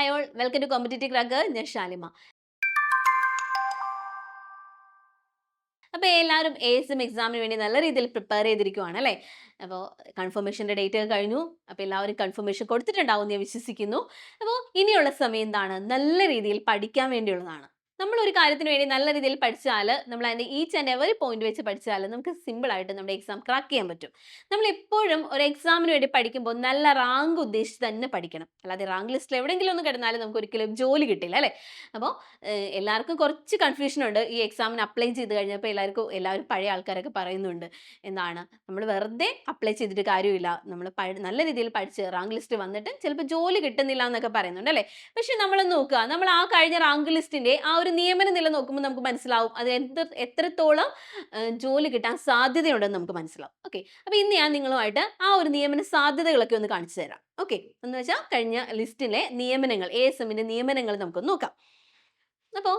Hi all welcome to competitive crack ഞാൻ ഷാലിമ അപ്പോൾ എല്ലാവരും എ എസ് എം എക്സാമിന് വേണ്ടി നല്ല രീതിയിൽ പ്രിപ്പയർ ചെയ്തിരിക്കുവാണ് അല്ലേ? അപ്പോൾ കൺഫർമേഷന്റെ ഡേറ്റ് കഴിഞ്ഞു. അപ്പോൾ എല്ലാവരും കൺഫർമേഷൻ കൊടുത്തിട്ടുണ്ടാവും എന്ന് ഞാൻ വിശ്വസിക്കുന്നു. അപ്പോൾ ഇനിയുള്ള സമയം എന്താണ്? നല്ല രീതിയിൽ പഠിക്കാൻ വേണ്ടിയുള്ളതാണ്. നമ്മൾ ഒരു കാര്യത്തിന് വേണ്ടി നല്ല രീതിയിൽ പഠിച്ചാൽ നമ്മൾ അതിന്റെ ഈച്ച് ആൻഡ് എവറി പോയിന്റ് വെച്ച് പഠിച്ചാൽ നമുക്ക് സിമ്പിൾ ആയിട്ട് നമ്മുടെ എക്സാം ക്രാക്ക് ചെയ്യാൻ പറ്റും. നമ്മൾ എപ്പോഴും ഒരു എക്സാമിന് വേണ്ടി പഠിക്കുമ്പോൾ നല്ല റാങ്ക് ഉദ്ദേശിച്ച് തന്നെ പഠിക്കണം. അല്ലാതെ റാങ്ക് ലിസ്റ്റിൽ എവിടെയെങ്കിലും ഒന്ന് കിടന്നാലും നമുക്ക് ഒരിക്കലും ജോലി കിട്ടില്ല അല്ലേ? അപ്പോൾ എല്ലാവർക്കും കുറച്ച് കൺഫ്യൂഷൻ ഉണ്ട് ഈ എക്സാമിന് അപ്ലൈ ചെയ്ത് കഴിഞ്ഞപ്പോൾ എല്ലാവർക്കും എല്ലാവരും പഴയ ആൾക്കാരൊക്കെ പറയുന്നുണ്ട് എന്താണ് നമ്മൾ വെറുതെ അപ്ലൈ ചെയ്തിട്ട് കാര്യമില്ല. നമ്മൾ നല്ല രീതിയിൽ പഠിച്ച് റാങ്ക് ലിസ്റ്റ് വന്നിട്ട് ചിലപ്പോൾ ജോലി കിട്ടുന്നില്ല എന്നൊക്കെ പറയുന്നുണ്ട് അല്ലേ? പക്ഷെ നമ്മൾ നോക്കുക നമ്മൾ ആ കഴിഞ്ഞ റാങ്ക് ലിസ്റ്റിന്റെ ആ ഒരു നിയമന നില നോക്കുമ്പോൾ നമുക്ക് മനസ്സിലാവും അത് എന്ത് എത്രത്തോളം ജോലി കിട്ടാൻ സാധ്യതയുണ്ടെന്ന് നമുക്ക് മനസ്സിലാവും. ഓക്കെ അപ്പോൾ ഇന്ന് ഞാൻ നിങ്ങളുമായിട്ട് ആ ഒരു നിയമന സാധ്യതകളൊക്കെ ഒന്ന് കാണിച്ചു തരാം. ഓക്കെ എന്ന് വെച്ചാൽ കഴിഞ്ഞ ലിസ്റ്റിലെ നിയമനങ്ങൾ എ എസ് എമ്മിന്റെ നിയമനങ്ങൾ നമുക്കൊന്ന് നോക്കാം. അപ്പോൾ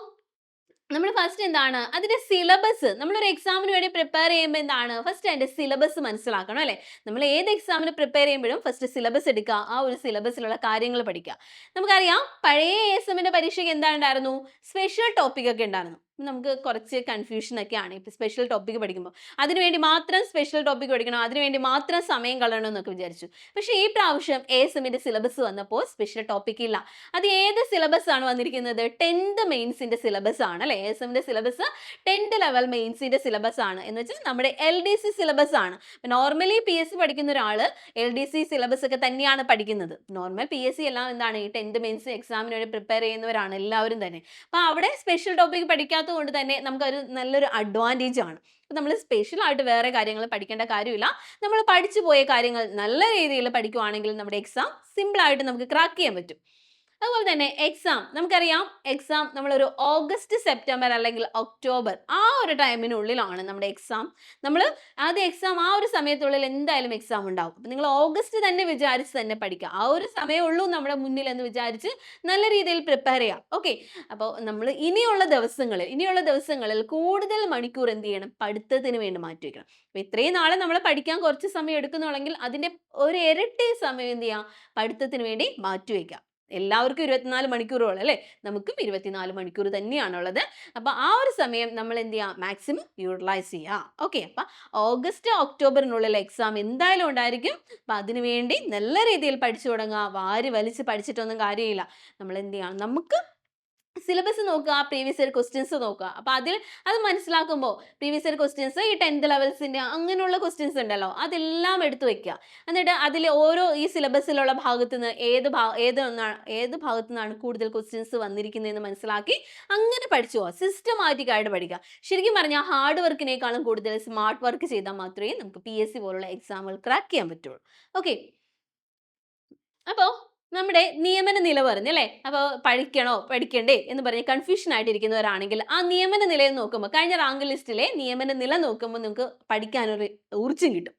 നമ്മൾ ഫസ്റ്റ് എന്താണ്? അതിന്റെ സിലബസ് നമ്മളൊരു എക്സാമിന് വേണ്ടി പ്രിപ്പയർ ചെയ്യുമ്പോൾ എന്താണ്? ഫസ്റ്റ് അതിന്റെ സിലബസ് മനസ്സിലാക്കണം അല്ലേ? നമ്മൾ ഏത് എക്സാമിന് പ്രിപ്പയർ ചെയ്യുമ്പോഴും ഫസ്റ്റ് സിലബസ് എടുക്കുക. ആ ഒരു സിലബസിലുള്ള കാര്യങ്ങൾ പഠിക്കുക. നമുക്കറിയാം പഴയ എസ് എമ്മിന്റെ പരീക്ഷയ്ക്ക് എന്താ ഉണ്ടായിരുന്നു? സ്പെഷ്യൽ ടോപ്പിക് ഒക്കെ ഉണ്ടായിരുന്നു. നമുക്ക് കുറച്ച് കൺഫ്യൂഷൻ ആണ്. ഇപ്പം സ്പെഷ്യൽ ടോപ്പിക് പഠിക്കുമ്പോൾ അതിനുവേണ്ടി മാത്രം സ്പെഷ്യൽ ടോപ്പിക് പഠിക്കണം. അതിനുവേണ്ടി മാത്രം സമയം കളയണം എന്നൊക്കെ വിചാരിച്ചു. പക്ഷേ ഈ പ്രാവശ്യം എ എസ് സിലബസ് വന്നപ്പോൾ സ്പെഷ്യൽ ടോപ്പിക് ഇല്ല. അത് ഏത് സിലബസ് ആണ് വന്നിരിക്കുന്നത്? ടെൻത്ത് മെയിൻസിന്റെ സിലബസ് ആണ് അല്ലേ? A S syllabus tenth level മെയിൻസിന്റെ syllabus ആണ്. എന്ന് വെച്ചാൽ നമ്മുടെ എൽ ഡി സി സിലബസ് ആണ്. നോർമലി പി എസ് സി പഠിക്കുന്ന ഒരാൾ എൽ ഡി സി സിലബസ് ഒക്കെ തന്നെയാണ് പഠിക്കുന്നത്. നോർമൽ പി എസ് സി എല്ലാം എന്താണ്? ഈ ടെൻത്ത് മെയിൻസ് എക്സാമിന് വേണ്ടി പ്രിപ്പയർ ചെയ്യുന്നവരാണ് എല്ലാവരും തന്നെ. അപ്പോൾ അവിടെ സ്പെഷ്യൽ ടോപ്പിക് പഠിക്കാത്തത് കൊണ്ട് തന്നെ നമുക്കൊരു നല്ലൊരു അഡ്വാന്റേജ് ആണ്. അപ്പം നമ്മൾ സ്പെഷ്യലായിട്ട് വേറെ കാര്യങ്ങൾ പഠിക്കേണ്ട കാര്യമില്ല. നമ്മൾ പഠിച്ചു പോയ കാര്യങ്ങൾ നല്ല രീതിയിൽ പഠിക്കുവാണെങ്കിൽ നമ്മുടെ എക്സാം സിമ്പിളായിട്ട് നമുക്ക് ക്രാക്ക് ചെയ്യാൻ പറ്റും. അതുപോലെ തന്നെ എക്സാം നമുക്കറിയാം എക്സാം നമ്മളൊരു ഓഗസ്റ്റ് സെപ്റ്റംബർ അല്ലെങ്കിൽ ഒക്ടോബർ ആ ഒരു ടൈമിനുള്ളിലാണ് നമ്മുടെ എക്സാം നമ്മൾ ആദ്യം എക്സാം ആ ഒരു സമയത്തുള്ളിൽ എന്തായാലും എക്സാം ഉണ്ടാവും. അപ്പം നിങ്ങൾ ഓഗസ്റ്റ് തന്നെ വിചാരിച്ച് തന്നെ പഠിക്കുക. ആ ഒരു സമയമേ ഉള്ളൂ നമ്മുടെ മുന്നിൽ എന്ന് വിചാരിച്ച് നല്ല രീതിയിൽ പ്രിപ്പയർ ചെയ്യാം. ഓക്കെ അപ്പോൾ നമ്മൾ ഇനിയുള്ള ദിവസങ്ങളിൽ ഇനിയുള്ള ദിവസങ്ങളിൽ കൂടുതൽ മണിക്കൂർ എന്ത് ചെയ്യണം? പഠിത്തത്തിന് വേണ്ടി മാറ്റി വയ്ക്കണം അപ്പോൾ ഇത്രയും നാളെ നമ്മൾ പഠിക്കാൻ കുറച്ച് സമയം എടുക്കുന്നുണ്ടെങ്കിൽ അതിന്റെ ഒരു ഇരട്ടി സമയം എന്ത് ചെയ്യാം? പഠിത്തത്തിന് വേണ്ടി മാറ്റി വയ്ക്കാം എല്ലാവർക്കും ഇരുപത്തിനാല് മണിക്കൂറുകൾ അല്ലേ? നമുക്കും ഇരുപത്തിനാല് മണിക്കൂർ തന്നെയാണുള്ളത്. അപ്പോൾ ആ ഒരു സമയം നമ്മൾ എന്ത് ചെയ്യുക മാക്സിമം യൂട്ടിലൈസ് ചെയ്യുക ഓക്കെ അപ്പോൾ ഓഗസ്റ്റ് ഒക്ടോബറിനുള്ളിൽ എക്സാം എന്തായാലും ഉണ്ടായിരിക്കും. അപ്പോൾ അതിനുവേണ്ടി നല്ല രീതിയിൽ പഠിച്ചു തുടങ്ങുക വാരി വലിച്ച് പഠിച്ചിട്ടൊന്നും കാര്യമില്ല. നമ്മൾ എന്ത് ചെയ്യണം നമുക്ക് സിലബസ് നോക്കുക പ്രീവിയസ് ഇയർ ക്വസ്റ്റ്യൻസ് നോക്കുക. അപ്പോൾ അതിൽ അത് മനസ്സിലാക്കുമ്പോൾ പ്രീവിയസ് ഇയർ ക്വസ്റ്റ്യൻസ് ഈ ടെൻത്ത് ലെവൽസിന്റെ അങ്ങനെയുള്ള ക്വസ്റ്റ്യൻസ് ഉണ്ടല്ലോ അതെല്ലാം എടുത്തു വെക്കുക. എന്നിട്ട് അതിൽ ഓരോ ഈ സിലബസിലുള്ള ഭാഗത്തു നിന്ന് ഏത് ഭാ ഏത് ഏത് ഭാഗത്തു നിന്നാണ് കൂടുതൽ ക്വസ്റ്റ്യൻസ് വന്നിരിക്കുന്നതെന്ന് മനസ്സിലാക്കി അങ്ങനെ പഠിച്ചു പോവാം സിസ്റ്റമാറ്റിക് ആയിട്ട് പഠിക്കുക. ശരിക്കും പറഞ്ഞാൽ ഹാർഡ് വർക്കിനേക്കാളും കൂടുതൽ സ്മാർട്ട് വർക്ക് ചെയ്താൽ മാത്രമേ നമുക്ക് പി എസ് സി പോലുള്ള എക്സാമുകൾ ക്രാക്ക് ചെയ്യാൻ പറ്റുള്ളൂ. ഓക്കെ അപ്പോൾ നമ്മുടെ നിയമന നില പറഞ്ഞു അല്ലേ? അപ്പോൾ പഠിക്കണോ? പഠിക്കണ്ടേ എന്ന് പറഞ്ഞ് കൺഫ്യൂഷൻ ആയിട്ടിരിക്കുന്നവരാണെങ്കിൽ ആ നിയമന നിലയിൽ നോക്കുമ്പോൾ കഴിഞ്ഞ റാങ്ക് ലിസ്റ്റിലെ നിയമന നില നോക്കുമ്പോൾ നിങ്ങൾക്ക് പഠിക്കാനൊരു ഊർജം കിട്ടും.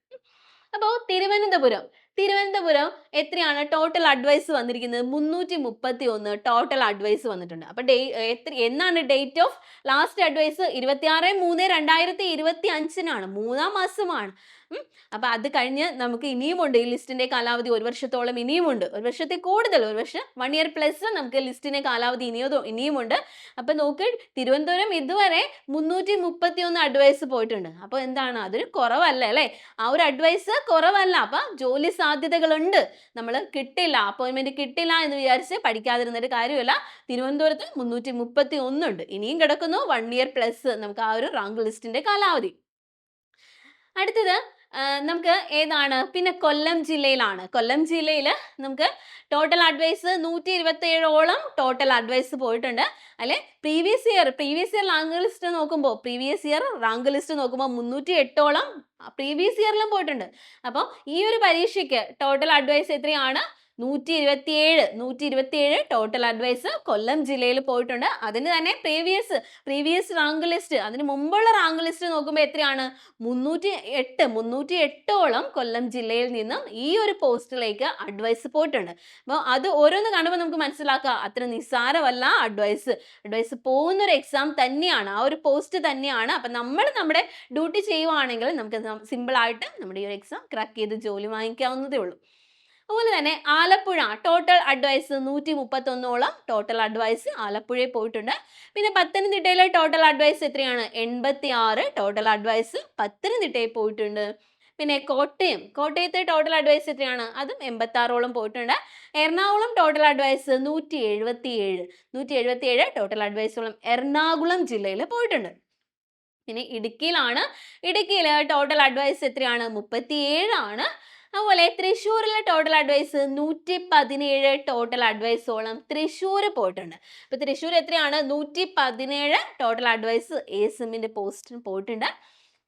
അപ്പോൾ തിരുവനന്തപുരം തിരുവനന്തപുരം എത്രയാണ് ടോട്ടൽ അഡ്വൈസ് വന്നിരിക്കുന്നത്? മുന്നൂറ്റി മുപ്പത്തി ഒന്ന് ടോട്ടൽ അഡ്വൈസ് വന്നിട്ടുണ്ട്. അപ്പോൾ ഡേ എത്ര എന്നാണ് ഡേറ്റ് ഓഫ് ലാസ്റ്റ് അഡ്വൈസ് ഇരുപത്തിയാറ് മൂന്ന് രണ്ടായിരത്തി ഇരുപത്തി അഞ്ചിനാണ് മൂന്നാം മാസമാണ്. അപ്പോൾ അത് കഴിഞ്ഞ് നമുക്ക് ഇനിയുമുണ്ട് ഈ ലിസ്റ്റിന്റെ കാലാവധി ഒരു വർഷത്തോളം ഇനിയുമുണ്ട്. ഒരു വർഷത്തെ കൂടുതൽ ഒരു വർഷം വൺ ഇയർ പ്ലസ് നമുക്ക് ലിസ്റ്റിന്റെ കാലാവധി ഇനിയോ ഇനിയുമുണ്ട്. അപ്പോൾ നോക്ക് തിരുവനന്തപുരം ഇതുവരെ മുന്നൂറ്റി മുപ്പത്തി ഒന്ന് അഡ്വൈസ് പോയിട്ടുണ്ട്. അപ്പോൾ എന്താണ്? അതൊരു കുറവല്ല അല്ലേ? ആ ഒരു അഡ്വൈസ് കുറവല്ല. അപ്പം ജോലി സാധ്യതകളുണ്ട്. നമ്മൾ കിട്ടില്ല അപ്പോയിന്റ്മെന്റ് കിട്ടില്ല എന്ന് വിചാരിച്ച് പഠിക്കാതിരുന്നിട്ട് കാര്യമല്ല. തിരുവനന്തപുരത്ത് മുന്നൂറ്റി മുപ്പത്തി ഒന്നുണ്ട് ഇനിയും കിടക്കുന്നു വൺ ഇയർ പ്ലസ് നമുക്ക് ആ ഒരു റാങ്ക് ലിസ്റ്റിന്റെ കാലാവധി. അടുത്തത് നമുക്ക് ഏതാണ്? പിന്നെ കൊല്ലം ജില്ലയിലാണ്. കൊല്ലം ജില്ലയിൽ നമുക്ക് ടോട്ടൽ അഡ്വൈസ് നൂറ്റി ഇരുപത്തി ഏഴോളം ടോട്ടൽ അഡ്വൈസ് പോയിട്ടുണ്ട്. അല്ലെ? Previous year previous year rank list നോക്കുമ്പോൾ പ്രീവിയസ് ഇയർ റാങ്ക് ലിസ്റ്റ് നോക്കുമ്പോൾ മുന്നൂറ്റി എട്ടോളം പ്രീവിയസ് ഇയറിലും പോയിട്ടുണ്ട്. അപ്പോൾ ഈ ഒരു പരീക്ഷയ്ക്ക് ടോട്ടൽ അഡ്വൈസ് എത്രയാണ്? നൂറ്റി ഇരുപത്തിയേഴ് നൂറ്റി ഇരുപത്തിയേഴ് ടോട്ടൽ അഡ്വൈസ് കൊല്ലം ജില്ലയിൽ പോയിട്ടുണ്ട്. അതിന് തന്നെ പ്രീവിയസ് പ്രീവിയസ് റാങ്ക് ലിസ്റ്റ് അതിന് മുമ്പുള്ള റാങ്ക് ലിസ്റ്റ് നോക്കുമ്പോൾ എത്രയാണ്? മുന്നൂറ്റി എട്ട് മുന്നൂറ്റി എട്ടോളം കൊല്ലം ജില്ലയിൽ നിന്നും ഈ ഒരു പോസ്റ്റിലേക്ക് അഡ്വൈസ് പോയിട്ടുണ്ട്. അപ്പോൾ അത് ഓരോന്ന് കാണുമ്പോൾ നമുക്ക് മനസ്സിലാക്കുക അത്ര നിസ്സാരമല്ല അഡ്വൈസ് അഡ്വൈസ് പോകുന്ന ഒരു എക്സാം തന്നെയാണ്. ആ ഒരു പോസ്റ്റ് തന്നെയാണ്. അപ്പം നമ്മൾ നമ്മുടെ ഡ്യൂട്ടി ചെയ്യുവാണെങ്കിൽ നമുക്ക് സിമ്പിളായിട്ട് നമ്മുടെ ഈ ഒരു എക്സാം ക്രാക്ക് ചെയ്ത് ജോലി വാങ്ങിക്കാവുന്നതേ ഉള്ളൂ. അതുപോലെ തന്നെ ആലപ്പുഴ ടോട്ടൽ അഡ്വൈസ് നൂറ്റി മുപ്പത്തൊന്നോളം ടോട്ടൽ അഡ്വൈസ് ആലപ്പുഴയിൽ പോയിട്ടുണ്ട്. പിന്നെ പത്തനംതിട്ടയിലെ ടോട്ടൽ അഡ്വൈസ് എത്രയാണ്? എൺപത്തി ആറ് ടോട്ടൽ അഡ്വൈസ് പത്തനംതിട്ടയിൽ പോയിട്ടുണ്ട്. പിന്നെ കോട്ടയം കോട്ടയത്തെ ടോട്ടൽ അഡ്വൈസ് എത്രയാണ്? അതും എൺപത്തി ആറോളം പോയിട്ടുണ്ട്. എറണാകുളം ടോട്ടൽ അഡ്വൈസ് നൂറ്റി എഴുപത്തി ഏഴ് നൂറ്റി എഴുപത്തി ഏഴ് ടോട്ടൽ അഡ്വൈസോളം എറണാകുളം ജില്ലയിൽ പോയിട്ടുണ്ട്. പിന്നെ ഇടുക്കിയിലാണ് ഇടുക്കിയിൽ ടോട്ടൽ അഡ്വൈസ് എത്രയാണ്? മുപ്പത്തി ഏഴാണ് അതുപോലെ തൃശ്ശൂരിലെ ടോട്ടൽ അഡ്വൈസ് നൂറ്റി പതിനേഴ് ടോട്ടൽ അഡ്വൈസോളം തൃശ്ശൂർ പോയിട്ടുണ്ട്. അപ്പോൾ തൃശ്ശൂർ എത്രയാണ്? നൂറ്റി പതിനേഴ് ടോട്ടൽ അഡ്വൈസ് എ സിമ്മിന്റെ പോസ്റ്റിന് പോയിട്ടുണ്ട്.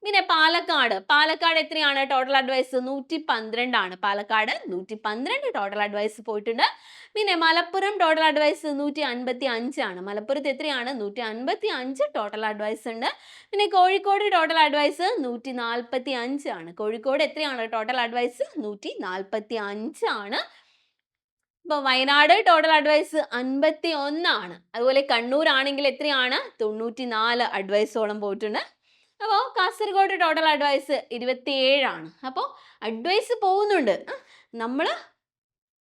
പിന്നെ പാലക്കാട് പാലക്കാട് എത്രയാണ്? ടോട്ടൽ അഡ്വൈസ് നൂറ്റി പന്ത്രണ്ടാണ് പാലക്കാട് നൂറ്റി പന്ത്രണ്ട് ടോട്ടൽ അഡ്വൈസ് പോയിട്ടുണ്ട്. പിന്നെ മലപ്പുറം ടോട്ടൽ അഡ്വൈസ് നൂറ്റി അൻപത്തി അഞ്ചാണ് മലപ്പുറത്ത് എത്രയാണ്? നൂറ്റി അൻപത്തി അഞ്ച് ടോട്ടൽ അഡ്വൈസ് ഉണ്ട്. പിന്നെ കോഴിക്കോട് ടോട്ടൽ അഡ്വൈസ് നൂറ്റി നാൽപ്പത്തി അഞ്ചാണ് കോഴിക്കോട് എത്രയാണ്? ടോട്ടൽ അഡ്വൈസ് നൂറ്റി നാൽപ്പത്തി അഞ്ചാണ് ഇപ്പോൾ വയനാട് ടോട്ടൽ അഡ്വൈസ് അൻപത്തി ഒന്നാണ് അതുപോലെ കണ്ണൂർ ആണെങ്കിൽ എത്രയാണ്? തൊണ്ണൂറ്റി നാല് അഡ്വൈസോളം പോയിട്ടുണ്ട്. അപ്പോൾ കാസർഗോഡ് ടോട്ടൽ അഡ്വൈസ് ഇരുപത്തിയേഴാണ്. അപ്പോൾ അഡ്വൈസ് പോകുന്നുണ്ട്. നമ്മൾ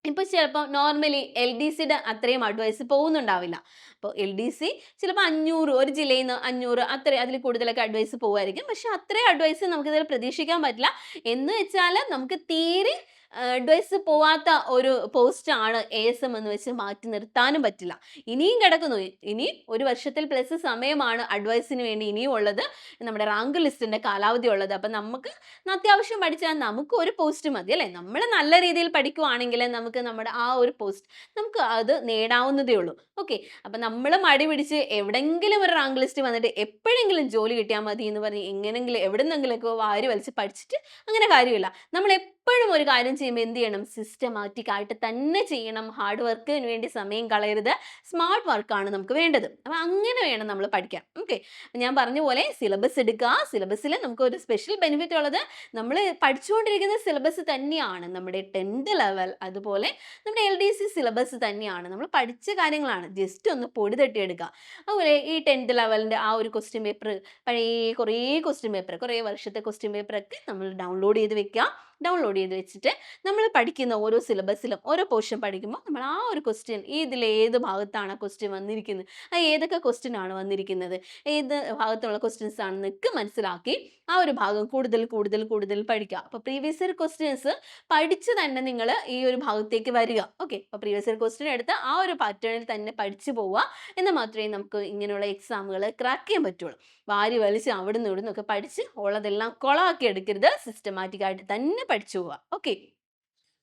ഇപ്പോൾ ചിലപ്പോൾ നോർമലി എൽ ഡി സിയുടെ അത്രയും അഡ്വൈസ് പോകുന്നുണ്ടാവില്ല. അപ്പോൾ എൽ ഡി സി ചിലപ്പോൾ അഞ്ഞൂറ് ഒരു ജില്ലയിൽ നിന്ന് അഞ്ഞൂറ് അത്രയും അതിൽ കൂടുതലൊക്കെ അഡ്വൈസ് പോകുമായിരിക്കും പക്ഷേ അത്രയും അഡ്വൈസ് നമുക്കിതിൽ പ്രതീക്ഷിക്കാൻ പറ്റില്ല. എന്ന് വെച്ചാൽ നമുക്ക് തീരെ അഡ്വൈസ് പോവാത്ത ഒരു പോസ്റ്റാണ് എ എസ് എം എന്ന് വെച്ച് മാറ്റി നിർത്താനും പറ്റില്ല. ഇനിയും കിടക്കുന്നു. ഇനി ഒരു വർഷത്തിൽ പ്ലസ് സമയമാണ് അഡ്വൈസിന് വേണ്ടി ഇനിയും ഉള്ളത്. നമ്മുടെ റാങ്ക് ലിസ്റ്റിന്റെ കാലാവധി ഉള്ളത്. അപ്പം നമുക്ക് അത്യാവശ്യം പഠിച്ചാൽ നമുക്ക് ഒരു പോസ്റ്റ് മതി അല്ലേ? നമ്മൾ നല്ല രീതിയിൽ പഠിക്കുവാണെങ്കിൽ നമുക്ക് നമ്മുടെ ആ ഒരു പോസ്റ്റ് നമുക്ക് അത് നേടാവുന്നതേ ഉള്ളൂ. ഓക്കെ അപ്പം നമ്മൾ മടി പിടിച്ച് എവിടെങ്കിലും ഒരു റാങ്ക് ലിസ്റ്റ് വന്നിട്ട് എപ്പോഴെങ്കിലും ജോലി കിട്ടിയാൽ മതി എന്ന് പറഞ്ഞ് എങ്ങനെങ്കിലും എവിടെന്നെങ്കിലൊക്കെ വാരി വലിച്ച് പഠിച്ചിട്ട് അങ്ങനെ കാര്യമില്ല. നമ്മൾ എപ്പോഴും ഒരു കാര്യം ചെയ്യുമ്പോൾ എന്ത് ചെയ്യണം? സിസ്റ്റമാറ്റിക് ആയിട്ട് തന്നെ ചെയ്യണം. ഹാർഡ് വർക്കിന് വേണ്ടി സമയം കളയരുത്. സ്മാർട്ട് വർക്കാണ് നമുക്ക് വേണ്ടത്. അപ്പം അങ്ങനെ വേണം നമ്മൾ പഠിക്കാൻ. ഓക്കെ ഞാൻ പറഞ്ഞ പോലെ സിലബസ് എടുക്കുക. സിലബസിൽ നമുക്ക് ഒരു സ്പെഷ്യൽ ബെനിഫിറ്റ് ഉള്ളത് നമ്മൾ പഠിച്ചുകൊണ്ടിരിക്കുന്ന സിലബസ് തന്നെയാണ്. നമ്മുടെ ടെൻത്ത് ലെവൽ അതുപോലെ നമ്മുടെ എൽ ഡി സി സിലബസ് തന്നെയാണ്. നമ്മൾ പഠിച്ച കാര്യങ്ങളാണ്. ജസ്റ്റ് ഒന്ന് പൊടി തട്ടിയെടുക്കുക അതുപോലെ ഈ ടെൻത്ത് ലെവലിന്റെ ആ ഒരു ക്വസ്റ്റ്യൻ പേപ്പർ പഴയ കുറേ ക്വസ്റ്റ്യൻ പേപ്പർ കുറേ വർഷത്തെ ക്വസ്റ്റ്യൻ പേപ്പറൊക്കെ നമ്മൾ ഡൗൺലോഡ് ചെയ്ത് വെക്കുക. ഡൗൺലോഡ് ചെയ്ത് വെച്ചിട്ട് നമ്മൾ പഠിക്കുന്ന ഓരോ സിലബസിലും ഓരോ പോർഷൻ പഠിക്കുമ്പോൾ നമ്മൾ ആ ഒരു ക്വസ്റ്റ്യൻ ഇതിൽ ഏത് ഭാഗത്താണ് ക്വസ്റ്റ്യൻ വന്നിരിക്കുന്നത് ഏതൊക്കെ ക്വസ്റ്റ്യൻ ആണ് വന്നിരിക്കുന്നത് ഏത് ഭാഗത്തുള്ള ക്വസ്റ്റ്യൻസ് ആണെന്നൊക്കെ മനസ്സിലാക്കി ആ ഒരു ഭാഗം കൂടുതൽ കൂടുതൽ കൂടുതൽ പഠിക്കുക. അപ്പോൾ പ്രീവിയസ് ഇയർ ക്വസ്റ്റ്യൻസ് പഠിച്ച് തന്നെ നിങ്ങൾ ഈ ഒരു ഭാഗത്തേക്ക് വരിക. ഓക്കെ അപ്പോൾ പ്രീവിയസ് ഇയർ ക്വസ്റ്റ്യൻ എടുത്ത് ആ ഒരു പാറ്റേണിൽ തന്നെ പഠിച്ചു പോവുക. എന്ന് മാത്രമേ നമുക്ക് ഇങ്ങനെയുള്ള എക്സാമുകൾ ക്രാക്ക് ചെയ്യാൻ പറ്റുള്ളൂ. വാരി വലിച്ച് അവിടെ നിന്ന് ഇവിടെ നിന്നൊക്കെ പഠിച്ച് ഉള്ളതെല്ലാം കൊളാക്കി എടുക്കരുത്. സിസ്റ്റമാറ്റിക് ആയിട്ട് തന്നെ പഠിച്ചു പോവുക. ഓക്കെ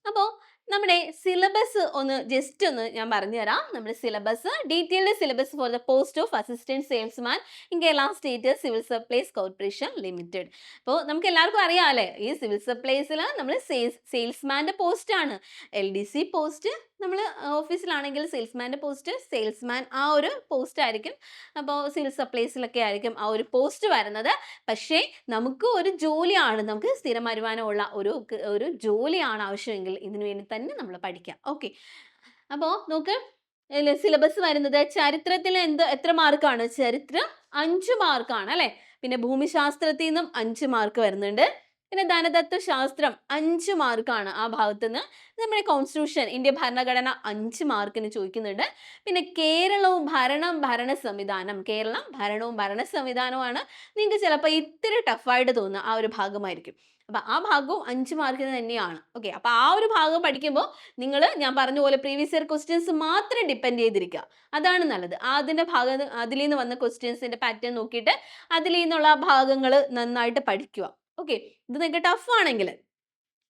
അപ്പോൾ നമ്മുടെ സിലബസ് ഒന്ന് ജസ്റ്റ് ഒന്ന് ഞാൻ പറഞ്ഞുതരാം. നമ്മുടെ syllabus detailed syllabus for the post of assistant salesman in Kerala state civil supplies corporation limited അപ്പോൾ നമുക്ക് എല്ലാവർക്കും അറിയാമല്ലേ ഈ സിവിൽ സപ്ലൈസിൽ നമ്മൾ സെയിൽസ് സെയിൽസ്മാന്റെ പോസ്റ്റാണ് എൽ ഡി സി പോസ്റ്റ് നമ്മൾ ഓഫീസിലാണെങ്കിൽ സെയിൽസ്മാന്റെ പോസ്റ്റ് സെയിൽസ്മാൻ ആ ഒരു പോസ്റ്റ് ആയിരിക്കും അപ്പോൾ സെയിൽസ് സപ്ലൈസിലൊക്കെ ആയിരിക്കും ആ ഒരു പോസ്റ്റ് വരുന്നത്. പക്ഷേ നമുക്ക് ഒരു ജോലിയാണ് നമുക്ക് സ്ഥിരം വരുമാനമുള്ള ഒരു ഒരു ജോലിയാണ് ആവശ്യമെങ്കിൽ ഇതിനു വേണ്ടി തന്നെ നമ്മൾ പഠിക്കാം. ഓക്കെ. അപ്പോൾ നോക്ക് സിലബസ് വരുന്നത് ചരിത്രത്തിൽ എന്ത് എത്ര മാർക്കാണ്? ചരിത്രം അഞ്ച് മാർക്കാണ് അല്ലേ? പിന്നെ ഭൂമിശാസ്ത്രത്തിൽ നിന്നും അഞ്ച് മാർക്ക് വരുന്നുണ്ട്. പിന്നെ ധനതത്വ ശാസ്ത്രം അഞ്ച് മാർക്കാണ് ആ ഭാഗത്ത് നിന്ന് നമ്മുടെ കോൺസ്റ്റിറ്റ്യൂഷൻ ഇന്ത്യ ഭരണഘടന അഞ്ച് മാർക്കിന് ചോദിക്കുന്നുണ്ട്. പിന്നെ കേരളവും ഭരണം ഭരണ സംവിധാനം. കേരളം ഭരണവും ഭരണ സംവിധാനവുമാണ്. നിങ്ങൾക്ക് ചിലപ്പോൾ ഇത്തിരി ടഫായിട്ട് തോന്നുന്ന ആ ഒരു ഭാഗമായിരിക്കും. അപ്പം ആ ഭാഗവും അഞ്ച് മാർക്കിന് തന്നെയാണ്. ഓക്കെ അപ്പോൾ ആ ഒരു ഭാഗം പഠിക്കുമ്പോൾ നിങ്ങൾ ഞാൻ പറഞ്ഞ പോലെ പ്രീവിയസ് ഇയർ ക്വസ്റ്റ്യൻസ് മാത്രം ഡിപ്പെൻഡ് ചെയ്തിരിക്കുക അതാണ് നല്ലത്. അതിന്റെ ഭാഗം അതിൽ നിന്ന് വന്ന ക്വസ്റ്റ്യൻസിന്റെ പാറ്റേൺ നോക്കിയിട്ട് അതിൽ നിന്നുള്ള ഭാഗങ്ങൾ നന്നായിട്ട് പഠിക്കുക. ഓക്കെ ഇത് നിങ്ങൾക്ക് ടഫ് ആണെങ്കിൽ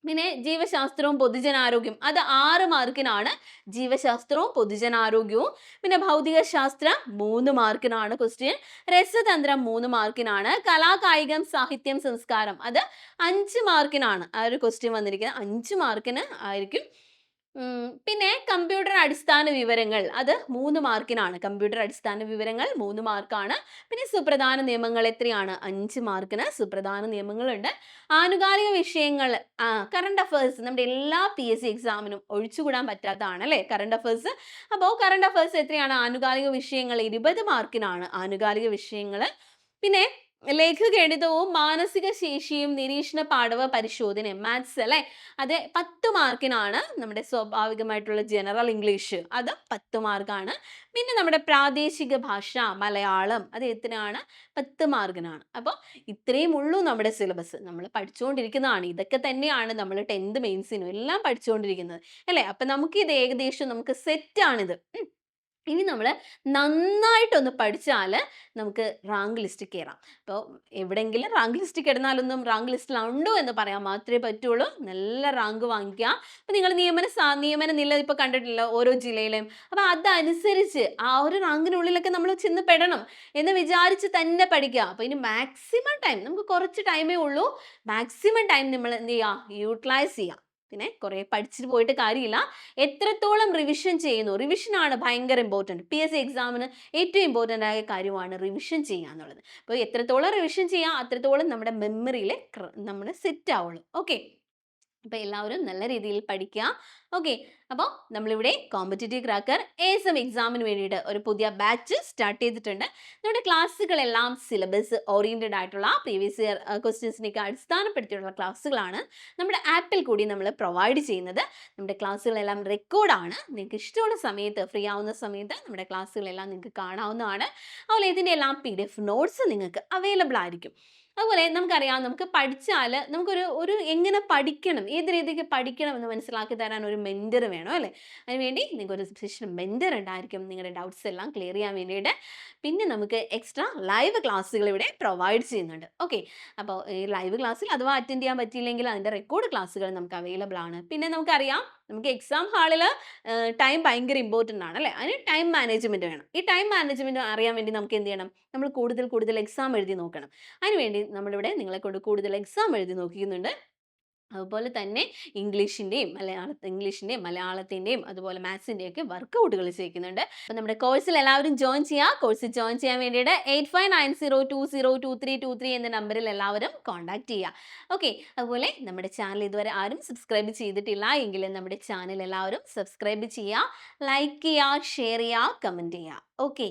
പിന്നെ ജീവശാസ്ത്രവും പൊതുജനാരോഗ്യം അത് ആറ് മാർക്കിനാണ് ജീവശാസ്ത്രവും പൊതുജനാരോഗ്യവും. പിന്നെ ഭൗതിക ശാസ്ത്രം മൂന്ന് മാർക്കിനാണ് ക്വസ്റ്റ്യൻ രസതന്ത്രം മൂന്ന് മാർക്കിനാണ് കലാകായികം സാഹിത്യം സംസ്കാരം അത് അഞ്ച് മാർക്കിനാണ് ആ ഒരു ക്വസ്റ്റ്യൻ വന്നിരിക്കുന്നത്. അഞ്ച് മാർക്കിന് ആയിരിക്കും പിന്നെ കമ്പ്യൂട്ടർ അടിസ്ഥാന വിവരങ്ങൾ. അത് മൂന്ന് മാർക്കിനാണ് കമ്പ്യൂട്ടർ അടിസ്ഥാന വിവരങ്ങൾ മൂന്ന് മാർക്കാണ് പിന്നെ സുപ്രധാന നിയമങ്ങൾ എത്രയാണ്? അഞ്ച് മാർക്കിന് സുപ്രധാന നിയമങ്ങളുണ്ട്. ആനുകാലിക വിഷയങ്ങൾ കറണ്ട് അഫേഴ്സ് നമ്മുടെ എല്ലാ പി എസ് സി എക്സാമിനും ഒഴിച്ചുകൂടാൻ പറ്റാത്തതാണ് അല്ലേ? കറണ്ട് അഫേഴ്സ് അപ്പോൾ കറണ്ട് അഫേഴ്സ് എത്രയാണ്? ആനുകാലിക വിഷയങ്ങൾ ഇരുപത് മാർക്കിനാണ് ആനുകാലിക വിഷയങ്ങൾ. പിന്നെ ലഘുഗണിതവും മാനസിക ശേഷിയും നിരീക്ഷണ പാഠവ പരിശോധനയും മാത്സ് അല്ലെ? അതെ പത്ത് മാർക്കിനാണ് നമ്മുടെ സ്വാഭാവികമായിട്ടുള്ള ജനറൽ ഇംഗ്ലീഷ് അത് പത്ത് മാർക്കാണ്. പിന്നെ നമ്മുടെ പ്രാദേശിക ഭാഷ മലയാളം അത് എത്രയാണ്? പത്ത് മാർക്കിനാണ്. അപ്പോൾ ഇത്രയും ഉള്ളൂ നമ്മുടെ സിലബസ് നമ്മൾ പഠിച്ചുകൊണ്ടിരിക്കുന്നതാണ്. ഇതൊക്കെ തന്നെയാണ് നമ്മൾ ടെൻത്ത് മെയിൻസിനും എല്ലാം പഠിച്ചുകൊണ്ടിരിക്കുന്നത്. അല്ലേ? അപ്പം നമുക്ക് ഇത് ഏകദേശം നമുക്ക് സെറ്റാണിത് ഇനി നമ്മൾ നന്നായിട്ടൊന്ന് പഠിച്ചാൽ നമുക്ക് റാങ്ക് ലിസ്റ്റ് കയറാം അപ്പോൾ എവിടെയെങ്കിലും റാങ്ക് ലിസ്റ്റ് കിടന്നാലൊന്നും റാങ്ക് ലിസ്റ്റിലുണ്ടോ എന്ന് പറയാൻ മാത്രമേ പറ്റുള്ളൂ. നല്ല റാങ്ക് വാങ്ങിക്കുക. അപ്പോൾ നിങ്ങൾ നിയമന നിയമന നില ഇപ്പോൾ കണ്ടിട്ടില്ല ഓരോ ജില്ലയിലും അപ്പോൾ അതനുസരിച്ച് ആ ഒരു റാങ്കിനുള്ളിലൊക്കെ നമ്മൾ ചെന്ന് പെടണം എന്ന് വിചാരിച്ച് തന്നെ പഠിക്കുക. അപ്പോൾ ഇനി മാക്സിമം ടൈം നമുക്ക് കുറച്ച് ടൈമേ ഉള്ളൂ. മാക്സിമം ടൈം നമ്മൾ എന്ത് ചെയ്യുക യൂട്ടിലൈസ് ചെയ്യുക പിന്നെ കുറേ പഠിച്ചിട്ട് പോയിട്ട് കാര്യമില്ല. എത്രത്തോളം റിവിഷൻ ചെയ്യുന്നു? റിവിഷൻ ആണ് ഭയങ്കര ഇമ്പോർട്ടന്റ് പി എസ് സി എക്സാമിന് ഏറ്റവും ഇമ്പോർട്ടന്റ് ആയ കാര്യമാണ് റിവിഷൻ ചെയ്യുക എന്നുള്ളത്. അപ്പോൾ എത്രത്തോളം റിവിഷൻ ചെയ്യുക അത്രത്തോളം നമ്മുടെ മെമ്മറിയിൽ നമ്മൾ സെറ്റ് ആവുള്ളൂ. ഓക്കെ അപ്പോൾ എല്ലാവരും നല്ല രീതിയിൽ പഠിക്കുക ഓക്കെ അപ്പോൾ നമ്മളിവിടെ competitive cracker A S M എക്സാമിന് വേണ്ടിയിട്ട് ഒരു പുതിയ ബാച്ച് സ്റ്റാർട്ട് ചെയ്തിട്ടുണ്ട്. നമ്മുടെ ക്ലാസ്സുകളെല്ലാം സിലബസ് ഓറിയന്റഡ് ആയിട്ടുള്ള പ്രീവിയസ് ഇയർ ക്വസ്റ്റ്യൻസിനെയൊക്കെ അടിസ്ഥാനപ്പെടുത്തിയുള്ള ക്ലാസ്സുകളാണ് നമ്മുടെ ആപ്പിൽ കൂടി നമ്മൾ പ്രൊവൈഡ് ചെയ്യുന്നത്. നമ്മുടെ ക്ലാസ്സുകളെല്ലാം റെക്കോർഡാണ് നിങ്ങൾക്ക് ഇഷ്ടമുള്ള സമയത്ത് ഫ്രീ ആവുന്ന സമയത്ത് നമ്മുടെ ക്ലാസ്സുകളെല്ലാം നിങ്ങൾക്ക് കാണാവുന്നതാണ്. അതുപോലെ ഇതിന്റെ എല്ലാം പി ഡി എഫ് നോട്ട്സ് നിങ്ങൾക്ക് അവൈലബിൾ ആയിരിക്കും. അതുപോലെ നമുക്കറിയാം നമുക്ക് പഠിച്ചാൽ നമുക്കൊരു ഒരു എങ്ങനെ പഠിക്കണം ഏത് രീതിക്ക് പഠിക്കണം എന്ന് മനസ്സിലാക്കി തരാൻ ഒരു മെന്റർ വേണം അല്ലേ? അതിനുവേണ്ടി നിങ്ങൾക്ക് ഒരു സ്പെഷ്യൽ മെന്റർ ഉണ്ടായിരിക്കും. നിങ്ങളുടെ ഡൗട്ട്സ് എല്ലാം ക്ലിയർ ചെയ്യാൻ വേണ്ടിയിട്ട്. പിന്നെ നമുക്ക് എക്സ്ട്രാ ലൈവ് ക്ലാസ്സുകൾ ഇവിടെ പ്രൊവൈഡ് ചെയ്യുന്നുണ്ട്. ഓക്കെ അപ്പോൾ ഈ ലൈവ് ക്ലാസ്സിൽ അഥവാ അറ്റൻഡ് ചെയ്യാൻ പറ്റിയില്ലെങ്കിൽ അതിന്റെ റെക്കോർഡ് ക്ലാസ്സുകൾ നമുക്ക് അവൈലബിൾ ആണ്. പിന്നെ നമുക്കറിയാം നമുക്ക് എക്സാം ഹാളിൽ ടൈം ഭയങ്കര ഇമ്പോർട്ടന്റ് ആണ് അല്ലേ? അതിന് ടൈം മാനേജ്മെന്റ് വേണം. ഈ ടൈം മാനേജ്മെന്റ് അറിയാൻ വേണ്ടി നമുക്ക് എന്ത് ചെയ്യണം? നമ്മൾ കൂടുതൽ കൂടുതൽ എക്സാം എഴുതി നോക്കണം. അതിനുവേണ്ടി നമ്മളിവിടെ നിങ്ങളെ കൊണ്ട് കൂടുതൽ എക്സാം എഴുതി നോക്കിക്കുന്നുണ്ട്. അതുപോലെ തന്നെ ഇംഗ്ലീഷിന്റെയും മലയാള ഇംഗ്ലീഷിന്റെയും മലയാളത്തിന്റെയും അതുപോലെ മാത്സിന്റെയും ഒക്കെ വർക്കൗട്ടുകൾ ചെയ്യിക്കുന്നുണ്ട്. അപ്പോൾ നമ്മുടെ കോഴ്സിൽ എല്ലാവരും ജോയിൻ ചെയ്യുക കോഴ്സിൽ ജോയിൻ ചെയ്യാൻ വേണ്ടിയിട്ട് eight five nine zero two zero two three two three എന്ന നമ്പറിൽ എല്ലാവരും കോൺടാക്ട് ചെയ്യുക ഓക്കെ അതുപോലെ നമ്മുടെ ചാനൽ ഇതുവരെ ആരും സബ്സ്ക്രൈബ് ചെയ്തിട്ടില്ല എങ്കിൽ നമ്മുടെ ചാനൽ എല്ലാവരും സബ്സ്ക്രൈബ് ചെയ്യുക ലൈക്ക് ചെയ്യുക ഷെയർ ചെയ്യുക കമന്റ് ചെയ്യുക ഓക്കെ